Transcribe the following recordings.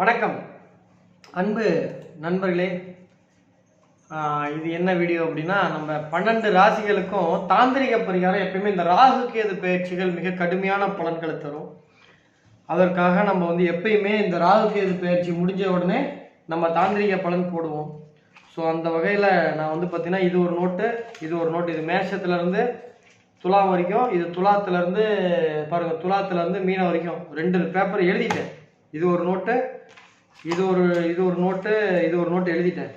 வணக்கம். அன்பு நண்பர்களே இது என்ன வீடியோ அப்படின்னா நம்ம பன்னெண்டு ராசிகளுக்கும் தாந்திரிக பரிகாரம் எப்பயுமே இந்த ராகு கேது பயிற்சிகள் மிக கடுமையான பலன்களை தரும். அதற்காக நம்ம வந்து எப்பயுமே இந்த ராகு கேது பயிற்சி முடிஞ்ச உடனே நம்ம தாந்திரிக பலன் போடுவோம். ஸோ அந்த வகையில் நான் வந்து பார்த்தீங்கன்னா இது ஒரு நோட்டு இது ஒரு நோட்டு. இது மேஷத்துலேருந்து துலா வரைக்கும் இது துலாத்துலேருந்து பாருங்கள் துலாத்துலேருந்து மீன வரைக்கும். ரெண்டு பேப்பர் எழுதிட்டேன். இது ஒரு நோட்டு இது ஒரு இது ஒரு நோட்டு இது ஒரு நோட்டு எழுதிட்டேன்.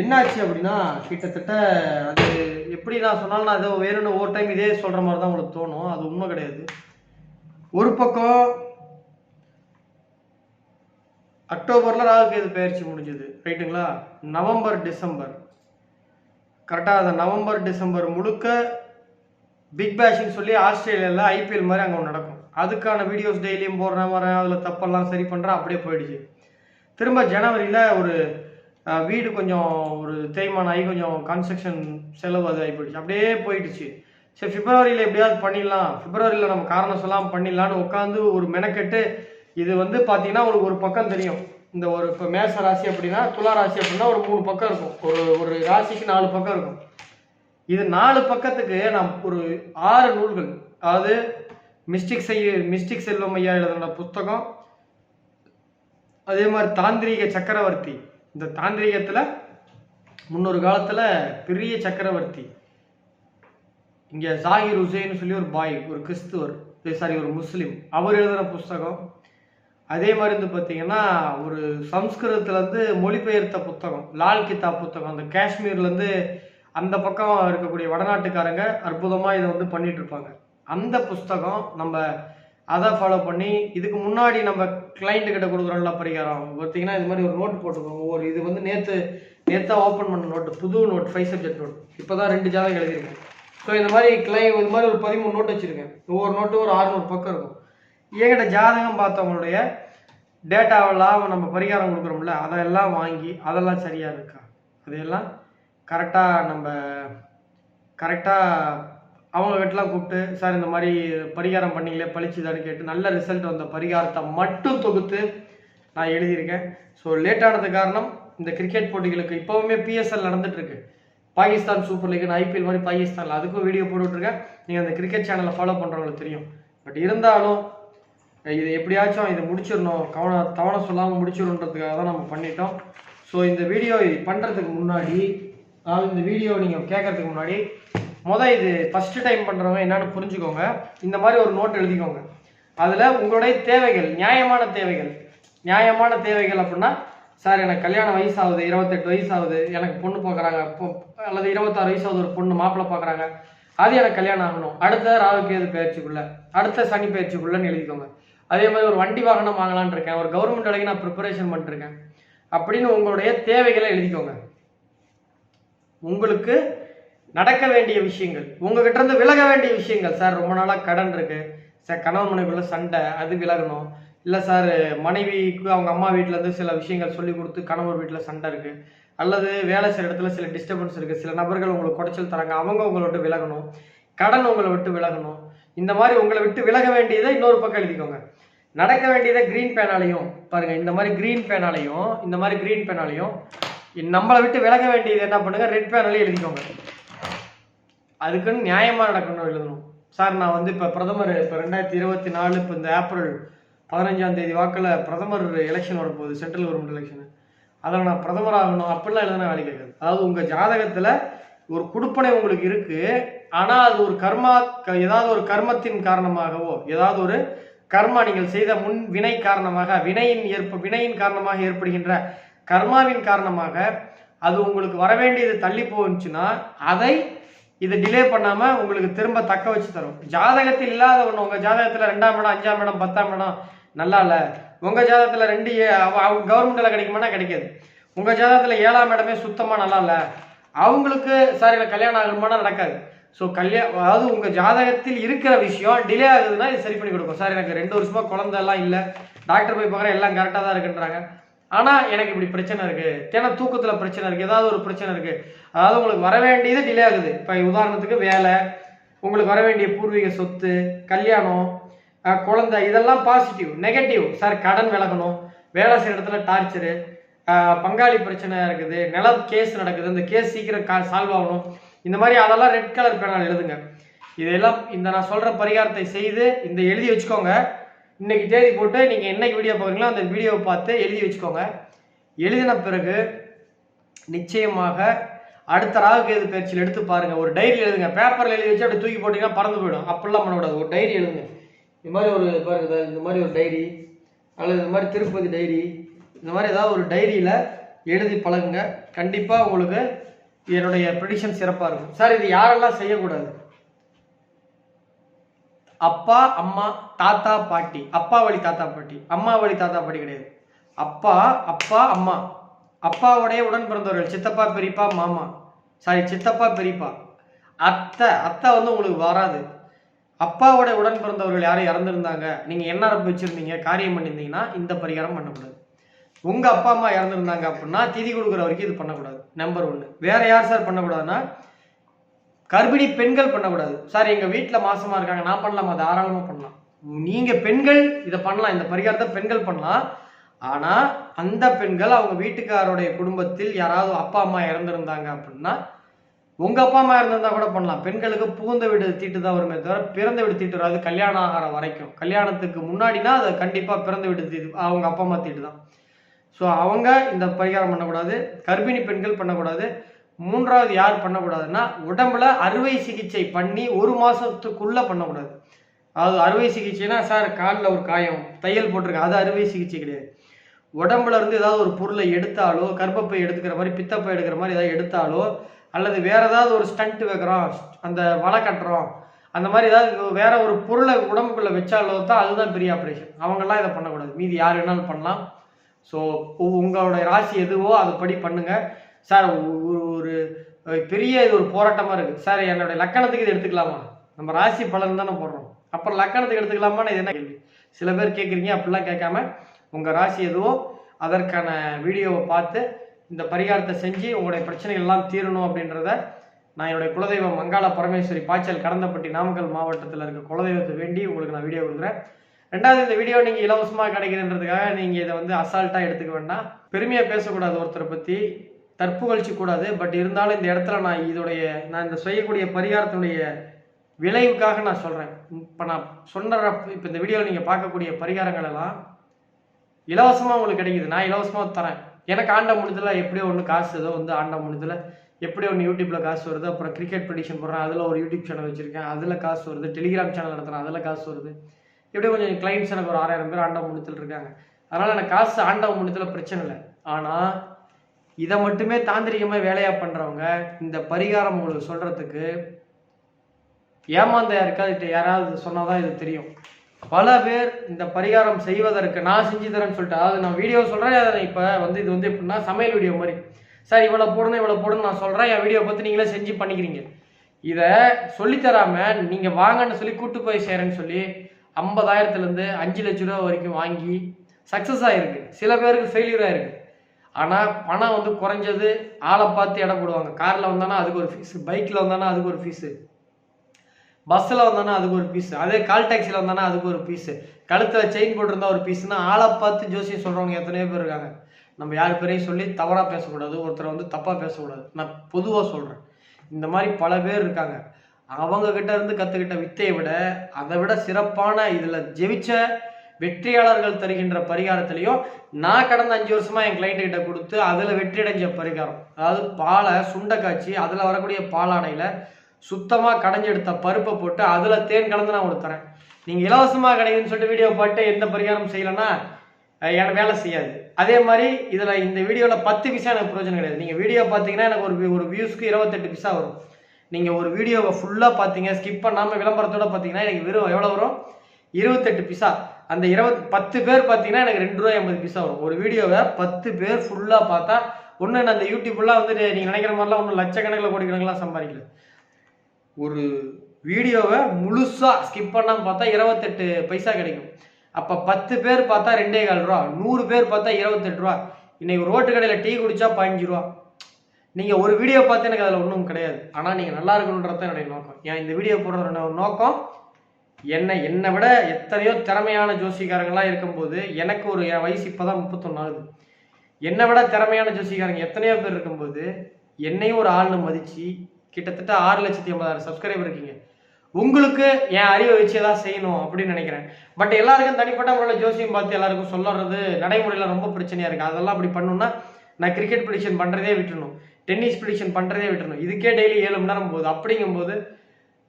என்னாச்சு அப்படின்னா கிட்டத்தட்ட அது எப்படி நான் சொன்னாலும் நான் ஏதோ வேணும்னு ஒரு டைம் இதே சொல்கிற மாதிரி தான் உங்களுக்கு தோணும். அது உண்மை கிடையாது. ஒரு பக்கம் அக்டோபரில் ராகுகேது பயிற்சி முடிஞ்சது. ரைட்டுங்களா? November December. கரெக்டாக அந்த நவம்பர் டிசம்பர் முழுக்க பிக் பேஷ்னு சொல்லி ஆஸ்திரேலியாவில் ஐபிஎல் மாதிரி அங்கே ஒன்று நடக்கும். அதுக்கான வீடியோஸ் டெய்லியும் போடுறேன் வரேன் அதில் தப்பெல்லாம் சரி பண்ணுறேன் அப்படியே போயிடுச்சு. திரும்ப ஜனவரியில் ஒரு வீடு கொஞ்சம் ஒரு தேய்மானம் ஆகி கொஞ்சம் கன்ஸ்ட்ரக்ஷன் செலவு அது ஆகி போயிடுச்சு. அப்படியே போயிடுச்சு. சரி பிப்ரவரியில் எப்படியாவது பண்ணிடலாம். பிப்ரவரியில் நம்ம காரணம் சொல்லாமல் பண்ணிடலான்னு உட்காந்து ஒரு மெனக்கெட்டு இது வந்து பார்த்தீங்கன்னா உங்களுக்கு ஒரு பக்கம் தெரியும். இந்த ஒரு இப்போ மேச ராசி அப்படின்னா துலா ராசி அப்படின்னா ஒரு மூணு பக்கம் இருக்கும். ஒரு ஒரு ராசிக்கு நாலு பக்கம் இருக்கும். இது நாலு பக்கத்துக்கு நான் ஒரு ஆறு நூல்கள் அதாவது மிஸ்டிக் செய்ய மிஸ்டிக் செல்வம் ஐயா எழுதின புத்தகம். அதே மாதிரி தாந்திரீக சக்கரவர்த்தி. இந்த தாந்திரீகத்தில் முன்னொரு காலத்தில் பெரிய சக்கரவர்த்தி. இங்கே ஜாகிர் ஹுசைன்னு சொல்லி ஒரு பாய் ஒரு கிறிஸ்துவர் சாரி ஒரு முஸ்லீம். அவர் எழுதின புஸ்தகம் அதே மாதிரி வந்து பார்த்தீங்கன்னா ஒரு சம்ஸ்கிருதத்துலேருந்து மொழிபெயர்த்த புத்தகம் லால் கிதாப் புத்தகம். அந்த காஷ்மீர்லேருந்து அந்த பக்கம் இருக்கக்கூடிய வடநாட்டுக்காரங்க அற்புதமாக இதை வந்து பண்ணிகிட்ருப்பாங்க இருப்பாங்க. அந்த புஸ்தகம் நம்ம அதை ஃபாலோ பண்ணி இதுக்கு முன்னாடி நம்ம கிளைண்ட்டு கிட்ட கொடுக்குறோம்ல பரிகாரம். பார்த்தீங்கன்னா இது மாதிரி ஒரு நோட் போட்டுக்கோங்க ஒவ்வொரு இது வந்து நேற்று நேற்றா ஓப்பன் பண்ண நோட்டு புது நோட் ஃபைவ் சப்ஜெக்ட் நோட் இப்போ தான் ரெண்டு ஜாதகம் எழுதியிருக்கேன் ஸோ இந்த மாதிரி கிளை இது மாதிரி ஒரு பதிமூணு நோட் வச்சுருக்கேன். ஒவ்வொரு நோட்டும் ஒரு ஆறுநூறு பக்கம் இருக்கும். என்கிட்ட ஜாதகம் பார்த்தவங்களுடைய டேட்டாவெல்லாம் நம்ம பரிகாரம் கொடுக்குறோம்ல அதெல்லாம் வாங்கி அதெல்லாம் சரியாக இருக்கா? அதையெல்லாம் கரெக்டாக நம்ம கரெக்டாக அவங்க வீட்டெலாம் கூப்பிட்டு சார் இந்த மாதிரி பரிகாரம் பண்ணீங்களே பழிச்சுதான்னு கேட்டு நல்ல ரிசல்ட் வந்த பரிகாரத்தை மட்டும் தொகுத்து நான் எழுதியிருக்கேன். ஸோ லேட்டானது காரணம் இந்த கிரிக்கெட் போட்டிகளுக்கு இப்போவுமே பிஎஸ்எல் நடந்துட்டுருக்கு. பாகிஸ்தான் சூப்பர் லீக்னு ஐபிஎல் மாதிரி பாகிஸ்தானில் அதுக்கும் வீடியோ போட்டுட்ருக்கேன் நீங்கள் அந்த கிரிக்கெட் சேனலை ஃபாலோ பண்ணுறவங்களுக்கு தெரியும். பட் இருந்தாலும் இது எப்படியாச்சும் இதை முடிச்சிடணும். கவனம் தவணை சொல்லாமல் முடிச்சிடணுன்றதுக்காக தான் நம்ம பண்ணிட்டோம். ஸோ இந்த வீடியோ பண்ணுறதுக்கு முன்னாடி அதாவது இந்த வீடியோ நீங்கள் கேட்கறதுக்கு முன்னாடி மொதல் இது ஃபஸ்ட்டு டைம் பண்ணுறவங்க என்னன்னு புரிஞ்சுக்கோங்க. இந்த மாதிரி ஒரு நோட் எழுதிக்கோங்க. அதில் உங்களுடைய தேவைகள் நியாயமான தேவைகள். நியாயமான தேவைகள் அப்படின்னா சார் எனக்கு கல்யாணம் வயசாகுது இருபத்தெட்டு வயசாகுது எனக்கு பொண்ணு பார்க்குறாங்க அல்லது இருபத்தாறு வயசாகுது ஒரு பொண்ணு மாப்பிள்ளை பார்க்குறாங்க அது எனக்கு கல்யாணம் ஆகணும். அடுத்த ராகுகேது பயிற்சிக்குள்ள? அடுத்த சனி பயிற்சிக்குள்ளன்னு எழுதிக்கோங்க. அதே மாதிரி ஒரு வண்டி வாகனம் வாங்கலான் இருக்கேன். ஒரு கவர்மெண்ட் வேலைக்கு நான் ப்ரிப்பரேஷன் பண்ணிருக்கேன் அப்படின்னு உங்களுடைய தேவைகளை எழுதிக்கோங்க. உங்களுக்கு நடக்க வேண்டிய விஷயங்கள் உங்ககிட்ட இருந்து விலக வேண்டிய விஷயங்கள். சார் ரொம்ப நாளாக கடன் இருக்கு. சார் கணவன் மனைவிக்குள்ள சண்டை அது விலகணும். இல்லை சார் மனைவிக்கு அவங்க அம்மா வீட்டிலேருந்து சில விஷயங்கள் சொல்லி கொடுத்து கணவர் வீட்டில் சண்டை இருக்கு. அல்லது வேலை செய்கிற இடத்துல சில டிஸ்டர்பன்ஸ் இருக்கு. சில நபர்கள் உங்களுக்கு குடைச்சல் தராங்க. அவங்க உங்களை விட்டு விலகணும். கடன் உங்களை விட்டு விலகணும். இந்த மாதிரி உங்களை விட்டு விலக வேண்டியதை இன்னொரு பக்கம் எழுதிக்கோங்க. நடக்க வேண்டியதை க்ரீன் பேனாலையும் பாருங்க இந்த மாதிரி க்ரீன் பேனாலையும் இந்த மாதிரி க்ரீன் பேனாலையும் நம்மளை விட்டு விலக வேண்டியது என்ன பண்ணுங்க? ரெட் பேனாலையும் எழுதிக்கோங்க. அதுக்குன்னு நியாயமா நடக்கணும் எழுதணும். சார் நான் வந்து இப்போ பிரதமர் இப்போ ரெண்டாயிரத்தி இருபத்தி நாலு இப்போ இந்த ஏப்ரல் பதினஞ்சாம் தேதி வாக்கில் பிரதமர் எலெக்ஷன் வரப்போகுது சென்ட்ரல் கவர்மெண்ட் எலெக்ஷன் அதில் நான் பிரதமர் ஆகணும் அப்படிலாம் எழுதுனா வேலை கேட்காது. அதாவது உங்கள் ஜாதகத்தில் ஒரு குடுப்பனை உங்களுக்கு இருக்குது ஆனால் அது ஒரு கர்மா க- ஏதாவது ஒரு கர்மத்தின் காரணமாகவோ ஏதாவது ஒரு கர்மா நீங்கள் செய்த முன் வினை காரணமாக வினையின் ஏற்ப வினையின் காரணமாக ஏற்படுகின்ற கர்மாவின் காரணமாக அது உங்களுக்கு வரவேண்டியது தள்ளி போச்சுன்னா அதை இதை டிலே பண்ணாம உங்களுக்கு திரும்ப தக்க வச்சு தரும். ஜாதகத்தில் இல்லாத ஒண்ணு உங்க ஜாதகத்துல ரெண்டாம் இடம் அஞ்சாம் இடம் பத்தாம் இடம் நல்லா இல்ல. உங்க ஜாதகத்துல ரெண்டு கவர்மெண்ட்ல கிடைக்குமானா கிடைக்காது. உங்க ஜாதகத்துல ஏழாம் இடமே சுத்தமா நல்லா இல்ல. அவங்களுக்கு சார் எனக்கு கல்யாணம் ஆகணுமானா நடக்காது. ஸோ கல்யாணம் அதாவது உங்க ஜாதகத்தில் இருக்கிற விஷயம் டிலே ஆகுதுன்னா இது சரி பண்ணி கொடுக்கும். சார் எனக்கு ரெண்டு வருஷமா குழந்தை எல்லாம் இல்லை. டாக்டர் போய் பார்க்குறேன் எல்லாம் கரெக்டாக தான் இருக்குன்றாங்க. ஆனால் எனக்கு இப்படி பிரச்சனை இருக்குது தேனா தூக்கத்தில் பிரச்சனை இருக்குது ஏதாவது ஒரு பிரச்சனை இருக்குது அதாவது உங்களுக்கு வர வேண்டியது டிலே ஆகுது. இப்போ உதாரணத்துக்கு வேலை உங்களுக்கு வர வேண்டிய பூர்வீக சொத்து கல்யாணம் குழந்தை இதெல்லாம் பாசிட்டிவ் நெகட்டிவ் சார் கடன் விலகணும். வேலை செய்கிற இடத்துல டார்ச்சரு பங்காளி பிரச்சனை இருக்குது. நில கேஸ் நடக்குது. இந்த கேஸ் சீக்கிரம் கா சால்வ் ஆகணும். இந்த மாதிரி அதெல்லாம் ரெட் கலர் பேனால் எழுதுங்க. இதெல்லாம் இந்த நான் சொல்கிற பரிகாரத்தை செய்து இந்த எழுதி வச்சுக்கோங்க. இன்னைக்கு தேதி போட்டு நீங்கள் என்னைக்கு வீடியோ பார்க்குறீங்களோ அந்த வீடியோவை பார்த்து எழுதி வச்சுக்கோங்க. எழுதின பிறகு நிச்சயமாக அடுத்த ராகு கேது பயிற்சியில் எடுத்து பாருங்க. ஒரு டைரி எழுதுங்க. பேப்பரில் எழுதி வச்சு அப்படி தூக்கி போட்டீங்கன்னா பறந்து போயிடும். அப்படிலாம் பண்ணக்கூடாது ஒரு டைரி எழுதுங்க. இந்த மாதிரி ஒரு பாருங்க இந்த மாதிரி ஒரு டைரி அல்லது இந்த மாதிரி திருப்பதி டைரி இந்த மாதிரி ஏதாவது ஒரு டைரியில் எழுதி பழகுங்க. கண்டிப்பாக உங்களுக்கு என்னுடைய ப்ரிடிஷன் சிறப்பாக இருக்கும். சார் இது யாரெல்லாம் செய்யக்கூடாது? அப்பா அம்மா தாத்தா பாட்டி. அப்பா வழி தாத்தா பாட்டி. அம்மா வழி தாத்தா பாட்டி கிடையாது. அப்பா அப்பா அம்மா. அப்பாவுடைய உடன் பிறந்தவர்கள். சித்தப்பா பெரியப்பா மாமா. சாரி சித்தப்பா பெரியப்பா. அத்தை அத்தை வந்து உங்களுக்கு வராது. அப்பாவோட உடன் பிறந்தவர்கள் யாரும் இறந்துருந்தாங்க. நீங்க என்ஆர்எஃப் வச்சிருந்தீங்க காரியம் பண்ணியிருந்தீங்கன்னா இந்த பரிகாரம் பண்ணக்கூடாது. உங்கள் அப்பா அம்மா இறந்துருந்தாங்க அப்படின்னா திதி கொடுக்குற வரைக்கும் இது பண்ணக்கூடாது. நம்பர் ஒன்று வேற யார் சார் பண்ணக்கூடாதுன்னா கர்ப்பிணி பெண்கள் பண்ணக்கூடாது. சார் எங்க வீட்டில் மாசமா இருக்காங்க. நான் பண்ணலாமா? தாராளமா பண்ணலாம். நீங்க பெண்கள் இதை பண்ணலாம். இந்த பரிகாரத்தை பெண்கள் பண்ணலாம். ஆனா அந்த பெண்கள் அவங்க வீட்டுக்காரோடைய குடும்பத்தில் யாராவது அப்பா அம்மா இறந்துருந்தாங்க அப்படின்னா உங்க அப்பா அம்மா இருந்திருந்தா கூட பண்ணலாம். பெண்களுக்கு புகுந்த வீடு தீட்டு தான் வருமே தவிர பிறந்த வீடு தீட்டு வராது. கல்யாணம் ஆகிற வரைக்கும். கல்யாணத்துக்கு முன்னாடினா அது கண்டிப்பா பிறந்த வீடு தீட்டு அவங்க அப்பா அம்மா தீட்டு தான் ஸோ அவங்க இந்த பரிகாரம் பண்ணக்கூடாது. கர்ப்பிணி பெண்கள் பண்ணக்கூடாது. மூன்றாவது யார் பண்ணக்கூடாதுன்னா உடம்புல அறுவை சிகிச்சை பண்ணி ஒரு மாசத்துக்குள்ள பண்ணக்கூடாது. அதாவது அறுவை சிகிச்சைனா சார் காலில் ஒரு காயம் தையல் போட்டிருக்கேன் அது அறுவை சிகிச்சை கிடையாது. உடம்புல இருந்து ஏதாவது ஒரு பொருளை எடுத்தாலோ கர்ப்பப்பை எடுத்துக்கிற மாதிரி பித்தப்பை எடுக்கிற மாதிரி ஏதாவது எடுத்தாலோ அல்லது வேற ஏதாவது ஒரு ஸ்டண்ட் வைக்கிறோம் அந்த வலை கட்டுறோம் அந்த மாதிரி ஏதாவது வேற ஒரு பொருளை உடம்புக்குள்ள வச்சாலோ தான் அதுதான் பெரிய ஆப்ரேஷன் அவங்கெல்லாம் இதை பண்ணக்கூடாது. மீதி யார் வேணாலும் பண்ணலாம். ஸோ உங்களோட ராசி எதுவோ அதுபடி பண்ணுங்க. சார் ஒரு ஒரு பெரிய இது ஒரு போராட்டமா இருக்கு. சார் என்னுடைய லக்கணத்துக்கு இது எடுத்துக்கலாமா? நம்ம ராசி பலன் தானே போடுறோம். அப்புறம் லக்கணத்துக்கு எடுத்துக்கலாமான்னு இது என்ன கேள்வி? சில பேர் கேட்குறீங்க அப்படிலாம் கேட்காம உங்கள் ராசி எதுவோ அதற்கான வீடியோவை பார்த்து இந்த பரிகாரத்தை செஞ்சு உங்களுடைய பிரச்சனைகள் எல்லாம் தீரணும் அப்படின்றத நான் என்னுடைய குலதெய்வம் மங்காள பரமேஸ்வரி பாய்ச்சல் கடந்தப்பட்டி நாமக்கல் மாவட்டத்தில் இருக்க குலதெய்வத்தை வேண்டி உங்களுக்கு நான் வீடியோ கொடுக்குறேன். ரெண்டாவது இந்த வீடியோ நீங்கள் இலவசமாக கிடைக்குதுன்றதுக்காக நீங்கள் இதை வந்து அசால்ட்டாக எடுத்துக்க வேண்டாம். பெருமையாக பேசக்கூடாது ஒருத்தரை பற்றி தற்புகழ்ச்சி கூடாது பட் இருந்தாலும் இந்த இடத்துல நான் இதோடைய நான் இந்த செய்யக்கூடிய பரிகாரத்தினுடைய விளைவுக்காக நான் சொல்கிறேன் இப்போ நான் சொன்ன இப்போ இந்த வீடியோவில் நீங்கள் பார்க்கக்கூடிய பரிகாரங்கள் எல்லாம் இலவசமாக உங்களுக்கு கிடைக்குது. நான் இலவசமாக தரேன். எனக்கு ஆண்ட முடிஞ்சதில் எப்படியோ ஒன்று காசு ஏதோ வந்து ஆண்ட முடிஞ்சதில் எப்படி ஒன்று யூடியூப்பில் காசு வருது. அப்புறம் கிரிக்கெட் ப்ரெடிஷன் போடுறேன். அதில் ஒரு யூடியூப் சேனல் வச்சுருக்கேன். அதில் காசு வருது. டெலிகிராம் சேனல் நடத்துகிறேன் அதில் காசு வருது. இப்படியே கொஞ்சம் கிளைண்ட்ஸ் எனக்கு ஒரு ஆறாயிரம் பேர் ஆண்டவ முடித்தல் இருக்காங்க. அதனால் எனக்கு காசு ஆண்டவ முடித்தல பிரச்சனை இல்லை. ஆனால் இதை மட்டுமே தாந்திரிகமாக வேலையாக பண்ணுறவங்க இந்த பரிகாரம் உங்களுக்கு சொல்கிறதுக்கு ஏமாந்த யாருக்காவது யாராவது சொன்னால் தான் இது தெரியும். பல பேர் இந்த பரிகாரம் செய்வதற்கு நான் செஞ்சு தரேன்னு சொல்லிட்டு அதாவது நான் வீடியோ சொல்கிறேன் அதை இப்போ வந்து இது வந்து எப்படின்னா சமையல் வீடியோ மாதிரி. சார் இவ்வளோ போடணும் இவ்வளோ போடணும் நான் சொல்கிறேன் என் வீடியோ பார்த்து நீங்களே செஞ்சு பண்ணிக்கிறீங்க. இதை சொல்லித்தராமல் நீங்கள் வாங்கன்னு சொல்லி கூட்டு போய் செய்கிறேன்னு சொல்லி ஐம்பதாயிரத்துலேருந்து அஞ்சு லட்ச ரூபா வரைக்கும் வாங்கி சக்ஸஸ் ஆகிருக்கு சில பேருக்கு ஃபெயிலியர் ஆகிருக்கு ஆனால் பணம் வந்து குறைஞ்சது ஆளை பார்த்து இடம் போடுவாங்க. காரில் வந்தானா அதுக்கு ஒரு ஃபீஸு பைக்கில் வந்தானா அதுக்கு ஒரு ஃபீஸு பஸ்ஸில் வந்தானா அதுக்கு ஒரு பீஸு அதே கால் டாக்ஸியில் வந்தானா அதுக்கு ஒரு பீஸு கழுத்தில் செயின் போட்டிருந்தா ஒரு பீஸுனா ஆளை பார்த்து ஜோசியம் சொல்கிறவங்க எத்தனையோ பேர் இருக்காங்க. நம்ம யார் பேரையும் சொல்லி தவறாக பேசக்கூடாது ஒருத்தரை வந்து தப்பாக பேசக்கூடாது. நான் பொதுவாக சொல்கிறேன் இந்த மாதிரி பல பேர் இருக்காங்க. அவங்கக்கிட்ட இருந்து கற்றுக்கிட்ட வித்தையை விட அதை விட சிறப்பான இதில் ஜெயிச்ச வெற்றியாளர்கள் தருகின்ற பரிகாரத்திலையோ நான் கடந்த அஞ்சு வருஷமா என் கிளைண்ட் கிட்ட கொடுத்து அதில் வெற்றி அடைஞ்ச பரிகாரம். அதாவது பாலை சுண்டை காய்ச்சி அதில் வரக்கூடிய பாலாடையில் சுத்தமாக கடைஞ்செடுத்த பருப்பை போட்டு அதில் தேன் கலந்து நான் உங்களுக்கு தரேன். நீங்கள் இலவசமாக கிடைக்குதுன்னு சொல்லிட்டு வீடியோ பாட்டு எந்த பரிகாரம் செய்யலைன்னா எனக்கு வேலை செய்யாது. அதே மாதிரி இதில் இந்த வீடியோவில் பத்து பிசா எனக்கு பிரயோஜனம் கிடையாது. நீங்கள் வீடியோ பார்த்தீங்கன்னா எனக்கு ஒரு ஒரு வியூஸ்க்கு இருபத்தெட்டு பிசா வரும். நீங்கள் ஒரு வீடியோவை ஃபுல்லாக பார்த்தீங்க ஸ்கிப் பண்ணாமல் விளம்பரத்தோட பார்த்தீங்கன்னா எனக்கு வெறும் எவ்வளோ வரும்? இருபத்தெட்டு பிசா அந்த இருபத் பத்து பேர் பார்த்தீங்கன்னா எனக்கு ரெண்டு ரூபா எண்பது பைசா வரும். ஒரு வீடியோவை பத்து பேர் ஃபுல்லாக பார்த்தா ஒன்று நான் அந்த யூடியூப்லாம் வந்து நீங்கள் நினைக்கிற மாதிரிலாம் ஒன்றும் லட்சக்கணக்கில் கோடிக்கணக்கெலாம் சம்பாதிக்கல. ஒரு வீடியோவை முழுசாக ஸ்கிப் பண்ணாமல் பார்த்தா இருபத்தெட்டு பைசா கிடைக்கும். அப்போ பத்து பேர் பார்த்தா ரெண்டே கால் ரூபா நூறு பேர் பார்த்தா இருபத்தெட்டு ரூபா. இன்றைக்கி ரோட்டு கடையில் டீ குடித்தா பதினஞ்சு ரூபா. நீங்கள் ஒரு வீடியோ பார்த்து எனக்கு அதில் ஒன்றும் கிடையாது. ஆனால் நீங்கள் நல்லா இருக்கணுன்றது தான் என்னுடைய நோக்கம். ஏன் இந்த வீடியோ போடுறதோட நோக்கம் என்னை என்னை விட எத்தனையோ திறமையான ஜோசிக்காரங்களாம் இருக்கும்போது எனக்கு ஒரு என் வயசு இப்போதான் முப்பத்தொன்னு ஆகுது. என்னை விட திறமையான ஜோசிக்காரங்க எத்தனையோ பேர் இருக்கும்போது என்னையும் ஒரு ஆள்னு மதித்து கிட்டத்தட்ட ஆறு லட்சத்தி ஐம்பதாயிரம் சப்ஸ்கிரைபர் இருக்கீங்க. உங்களுக்கு என் அறிவை வச்சு ஏதாவது செய்யணும் அப்படின்னு நினைக்கிறேன். பட் எல்லாருக்கும் தனிப்பட்ட முறையில் ஜோசியம் பார்த்து எல்லாருக்கும் சொல்லுறது நடைமுறையில் ரொம்ப பிரச்சனையாக இருக்குது அதெல்லாம் அப்படி பண்ணணும்னா நான் கிரிக்கெட் ப்ரிடிக்ஷன் பண்ணுறதே விட்டுணும் டென்னிஸ் ப்ரிடிக்ஷன் பண்ணுறதே விட்டுணும் இதுக்கே டெய்லி ஏழு மணி நேரம் போகுது. அப்படிங்கும்போது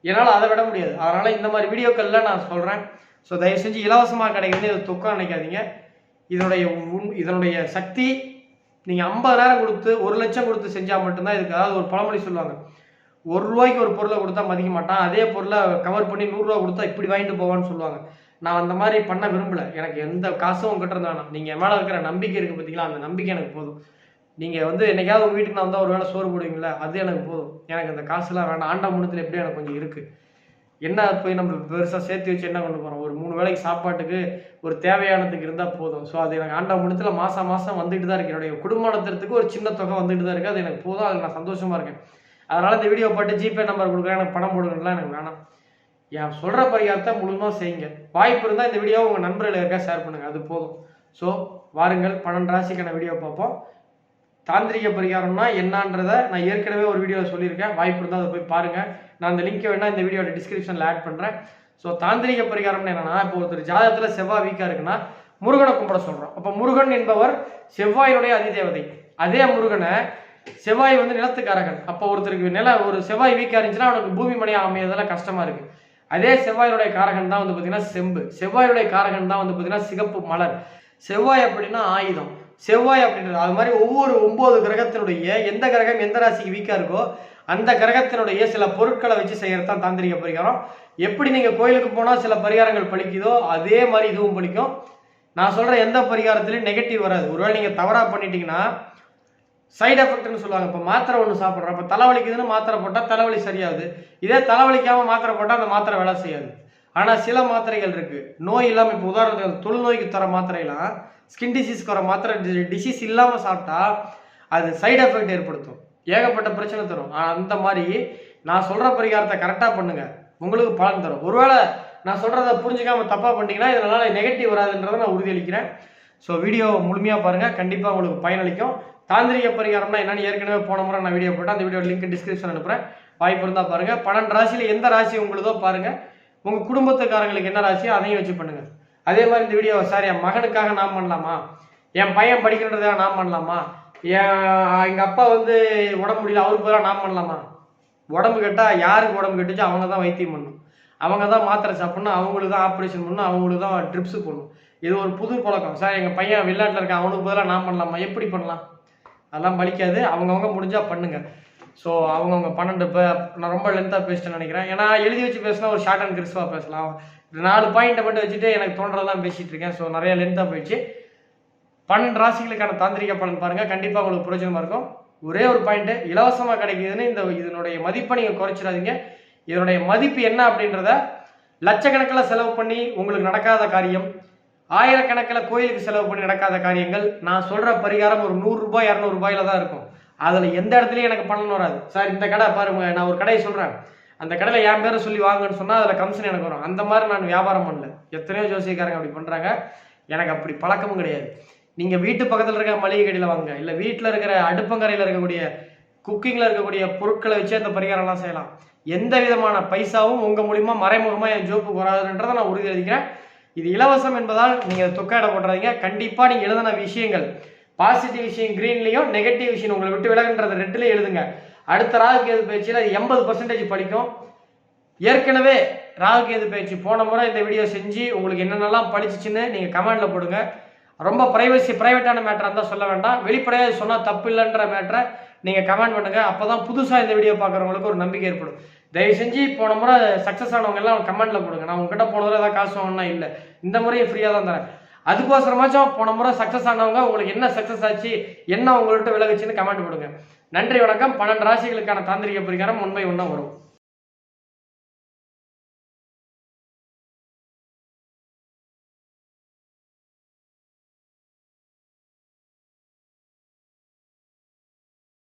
என்னால் அதை விட முடியாது. அதனால் இந்த மாதிரி வீடியோக்களில் நான் சொல்கிறேன் ஸோ தயவு செஞ்சு இலவசமாக கிடைக்கிறது இதை துக்கம் நினைக்காதீங்க. இதனுடைய உண் இதனுடைய சக்தி நீங்கள் ஐம்பதாயிரம் கொடுத்து ஒரு லட்சம் கொடுத்து செஞ்சால் மட்டும்தான் இதுக்கு அதாவது ஒரு பழமொழி சொல்லுவாங்க. ஒரு ரூபாய்க்கு ஒரு பொருளை கொடுத்தா மதிக்க மாட்டான். அதே பொருளை கவர் பண்ணி நூறுரூவா கொடுத்தா இப்படி வாங்கிட்டு போவான்னு சொல்லுவாங்க. நான் அந்த மாதிரி பண்ண விரும்பல. எனக்கு எந்த காசும் உங்ககிட்ட இருந்தா நீங்கள் மேலே இருக்கிற நம்பிக்கை இருக்குது பார்த்தீங்களா அந்த நம்பிக்கை எனக்கு போதும். நீங்கள் வந்து என்னைக்காவது உங்கள் வீட்டுக்கு நான் வந்தால் ஒரு வேளை சோறு போடுவீங்களா? அது எனக்கு போதும். எனக்கு அந்த காசுலாம் வேண்டாம். ஆண்டா முன்னத்தில் எப்படியும் எனக்கு கொஞ்சம் இருக்குது என்ன போய் நம்ம பெருசாக சேர்த்து வச்சு என்ன கொண்டு போகிறோம் ஒரு மூணு வேளைக்கு சாப்பாட்டுக்கு ஒரு தேவையானதுக்கு இருந்தால் போதும். ஸோ அது எனக்கு ஆண்டா முன்னத்தில் மாதம் மாதம் வந்துட்டு தான் இருக்கு. என்னுடைய குடும்ப நடத்துறதுக்கு ஒரு சின்ன தொகை வந்துட்டு தான் இருக்குது அது எனக்கு போதும். அதில் நான் சந்தோஷமாக இருக்கேன். அதனால் இந்த வீடியோ பாட்டு ஜிபே நம்பர் கொடுக்குறேன். எனக்கு பணம் போடுங்கலாம் எனக்கு வேணாம். என் சொல்கிற பரிகாரத்தை முழுமையாக செய்யுங்க. வாய்ப்பு இருந்தால் இந்த வீடியோ உங்கள் நண்பர்களுக்காக இருக்கா ஷேர் பண்ணுங்கள் அது போதும். ஸோ வாருங்கள். பன்னெண்டு ராசிக்கான வீடியோ பார்ப்போம். தாந்திரிக பரிகாரம்னா என்னன்றதை நான் ஏற்கனவே ஒரு வீடியோவில் சொல்லியிருக்கேன். வாய்ப்பு இருந்தால் அதை போய் பாருங்கள் நான் அந்த லிங்க்கை வேணால் இந்த வீடியோட டிஸ்கிரிப்ஷனில் ஆட் பண்ணுறேன் ஸோ தாந்திரிக பரிகாரம்னு என்னென்னா இப்போ ஒருத்தர் ஜாதகத்தில் செவ்வாய் வீக்காக இருக்குன்னா முருகனை கும்பிட சொல்கிறோம் அப்போ முருகன் என்பவர் செவ்வாயினுடைய அதிதேவதை. அதே முருகனை செவ்வாய் வந்து நிலத்துக்காரகன். அப்போ ஒருத்தருக்கு நில ஒரு செவ்வாய் வீக்காக இருந்துச்சுன்னா அவனுக்கு பூமி மனையாக அமையதெல்லாம் கஷ்டமாக இருக்குது அதே செவ்வாயினுடைய காரகன் தான் வந்து பார்த்தீங்கன்னா செம்பு. செவ்வாயுடைய காரகன் தான் வந்து பார்த்தீங்கன்னா சிகப்பு மலர். செவ்வாய் அப்படின்னா ஆயுதம். செவ்வாய் அப்படின்றது அது மாதிரி ஒவ்வொரு ஒன்பது கிரகத்தினுடைய எந்த கிரகம் எந்த ராசிக்கு வீக்காக இருக்கோ அந்த கிரகத்தினுடைய சில பொருட்களை வச்சு செய்கிறது தான் தாந்திரிக பரிகாரம். எப்படி நீங்கள் கோயிலுக்கு போனால் சில பரிகாரங்கள் பழிக்குதோ அதே மாதிரி இதுவும் பழிக்கும். நான் சொல்கிற எந்த பரிகாரத்துலையும் நெகட்டிவ் வராது. ஒருவேளை நீங்கள் தவறாக பண்ணிட்டீங்கன்னா சைடு எஃபெக்ட்னு சொல்லுவாங்க. இப்போ மாத்திரை ஒன்று சாப்பிட்றோம். இப்போ தலைவலிக்குதுன்னு மாத்திரை போட்டால் தலைவலி சரியாகுது இதே தலைவலிக்காமல் மாத்திரை போட்டால் அந்த மாத்திரை வேலை செய்யாது. ஆனால் சில மாத்திரைகள் இருக்குது நோய் இல்லாமல் இப்போ உதாரணத்துக்கு தொழுநோய்க்கு தர மாத்திரைலாம் ஸ்கின் டிசீஸ்க்கு வர மாத்திரை டிசீஸ் இல்லாமல் சாப்பிட்டா அது சைடு எஃபெக்ட் ஏற்படுத்தும். ஏகப்பட்ட பிரச்சனை தரும். அந்த மாதிரி நான் சொல்கிற பரிகாரத்தை கரெக்டாக பண்ணுங்க. உங்களுக்கு பலன் தரும். ஒருவேளை நான் சொல்கிறத புரிஞ்சுக்காம தப்பாக பண்ணிட்டீங்கன்னா இதனால் நெகட்டிவ் வராதுன்றதை நான் உறுதியளிக்கிறேன். ஸோ வீடியோ முழுமையாக பாருங்கள் கண்டிப்பாக உங்களுக்கு பயனளிக்கும். தாந்திரிக பரிகாரம்னா என்னென்னு ஏற்கனவே போன முறை நான் வீடியோ போட்டேன். அந்த வீடியோ லிங்க் டிஸ்கிரிப்ஷன் அனுப்புகிறேன் வாய்ப்பு இருந்தால் பாருங்கள் பன்னெண்டு ராசியில் எந்த ராசி உங்களுதோ பாருங்கள் உங்கள் குடும்பத்துக்காரங்களுக்கு என்ன ராசியோ அதையும் வச்சு பண்ணுங்கள் அதே மாதிரி இந்த வீடியோ சார் என் மகனுக்காக நான் பண்ணலாமா? என் பையன் படிக்கிறதுக்காக நான் பண்ணலாமா? என் எங்கள் அப்பா வந்து உடம்பு முடியல அவருக்கு பதிலாக நான் பண்ணலாமா? உடம்பு கெட்டால் யாருக்கு உடம்பு கெட்டுச்சோ அவங்க தான் வைத்தியம் பண்ணணும் அவங்க தான் மாத்திரை சாப்பிடணும் அவங்களுக்கு தான் ஆப்ரேஷன் பண்ணணும் அவங்களுக்கு தான் ட்ரிப்ஸ் போடணும். இது ஒரு புது பழக்கம். சார் எங்கள் பையன் வெளிநாட்டில் இருக்கான் அவனுக்கு பதிலாக நான் பண்ணலாமா? எப்படி பண்ணலாம்? அதெல்லாம் பலிக்காது அவங்கவுங்க முடிஞ்சால் பண்ணுங்கள் ஸோ அவங்கவுங்க பன்னெண்டு இப்போ நான் ரொம்ப லென்த்தாக பேசிட்டேன்னு நினைக்கிறேன். ஏன்னா எழுதி வச்சு பேசினா ஒரு ஷார்ட் அண்ட் கிறிஸ்பாக பேசலாம். நாலு பாயிண்ட்டை மட்டும் வச்சுட்டு எனக்கு தோன்றதான் பேசிகிட்டு இருக்கேன். ஸோ நிறைய லென்த்தாக போயிடுச்சு. பன்னெண்டு ராசிகளுக்கான தாந்திரிக பலன் பாருங்கள் கண்டிப்பாக உங்களுக்கு பிரயோஜனமாக இருக்கும். ஒரே ஒரு பாயிண்ட்டு இலவசமாக கிடைக்குதுன்னு இந்த இதனுடைய மதிப்பை நீங்கள் குறைச்சிடாதீங்க. இதனுடைய மதிப்பு என்ன அப்படின்றத லட்சக்கணக்கில் செலவு பண்ணி உங்களுக்கு நடக்காத காரியம் ஆயிரக்கணக்கில் கோயிலுக்கு செலவு பண்ணி நடக்காத காரியங்கள் நான் சொல்கிற பரிகாரம் ஒரு நூறுரூபா ரூபாய் தான் இருக்கும். அதில் எந்த இடத்துலையும் எனக்கு பலன் வராது. சார் இந்த கடை பாருங்க நான் ஒரு கடையை சொல்கிறேன் அந்த கடையில் என் பேரை சொல்லி வாங்கன்னு சொன்னால் அதில் கமிஷன் எனக்கு வரும். அந்த மாதிரி நான் வியாபாரம் பண்ணல. எத்தனையோ ஜோசியக்காரங்க அப்படி பண்ணுறாங்க எனக்கு அப்படி பழக்கமும் கிடையாது. நீங்கள் வீட்டு பக்கத்தில் இருக்க மளிகை கடையில் வாங்க இல்லை வீட்டில் இருக்கிற அடுப்பங்கரையில் இருக்கக்கூடிய குக்கிங்கில் இருக்கக்கூடிய பொருட்களை வச்சு அந்த பரிகாரம்லாம் செய்யலாம். எந்த விதமான பைசாவும் உங்கள் மூலிமா மறைமுகமாக என் ஜோப்புக்கு வராதுன்றதை நான் உறுதி அளிக்கிறேன் இது இலவசம் என்பதால் நீங்கள் தொக்காயிட போடுறீங்க கண்டிப்பாக நீங்கள் எழுதின விஷயங்கள் பாசிட்டிவ் விஷயம் க்ரீன்லையும் நெகட்டிவ் விஷயம் உங்களை விட்டு விலகுன்றது ரெட்டில் எழுதுங்க. அடுத்த ராகு கேது பயிற்சியில் எண்பது பர்சன்டேஜ் படிக்கும். ஏற்கனவே ராகு கேது பயிற்சி போன முறை இந்த வீடியோ செஞ்சு உங்களுக்கு என்னென்னலாம் படிச்சிச்சுன்னு நீங்கள் கமெண்டில் போடுங்க. ரொம்ப ப்ரைவசி ப்ரைவேட்டான மேட்டராக இருந்தால் சொல்ல வேண்டாம். வெளிப்படையாக சொன்னால் தப்பு இல்லைன்ற மேட்டரை நீங்கள் கமெண்ட் பண்ணுங்கள் அப்போ தான் புதுசாக இந்த வீடியோ பார்க்குறவங்களுக்கு ஒரு நம்பிக்கை ஏற்படும். தயவு செஞ்சு போன முறை சக்ஸஸ் ஆனவங்க எல்லாம் கமெண்ட்டில் போடுங்க. நான் உங்ககிட்ட போன தடவை ஏதாவது காசு வாங்கினா இல்லை. இந்த முறையும் ஃப்ரீயாக தான் தரேன். அதுக்கோசரமாச்சும் போன முறை சக்ஸஸ் ஆனவங்க உங்களுக்கு என்ன சக்ஸஸ் ஆச்சு என்ன உங்கள்கிட்ட விலகுச்சுன்னு கமெண்ட் போடுங்க. நன்றி வணக்கம். பன்னெண்டு ராசிகளுக்கான தாந்திரிக பரிகாரம் உண்மை ஒன்றா வரும்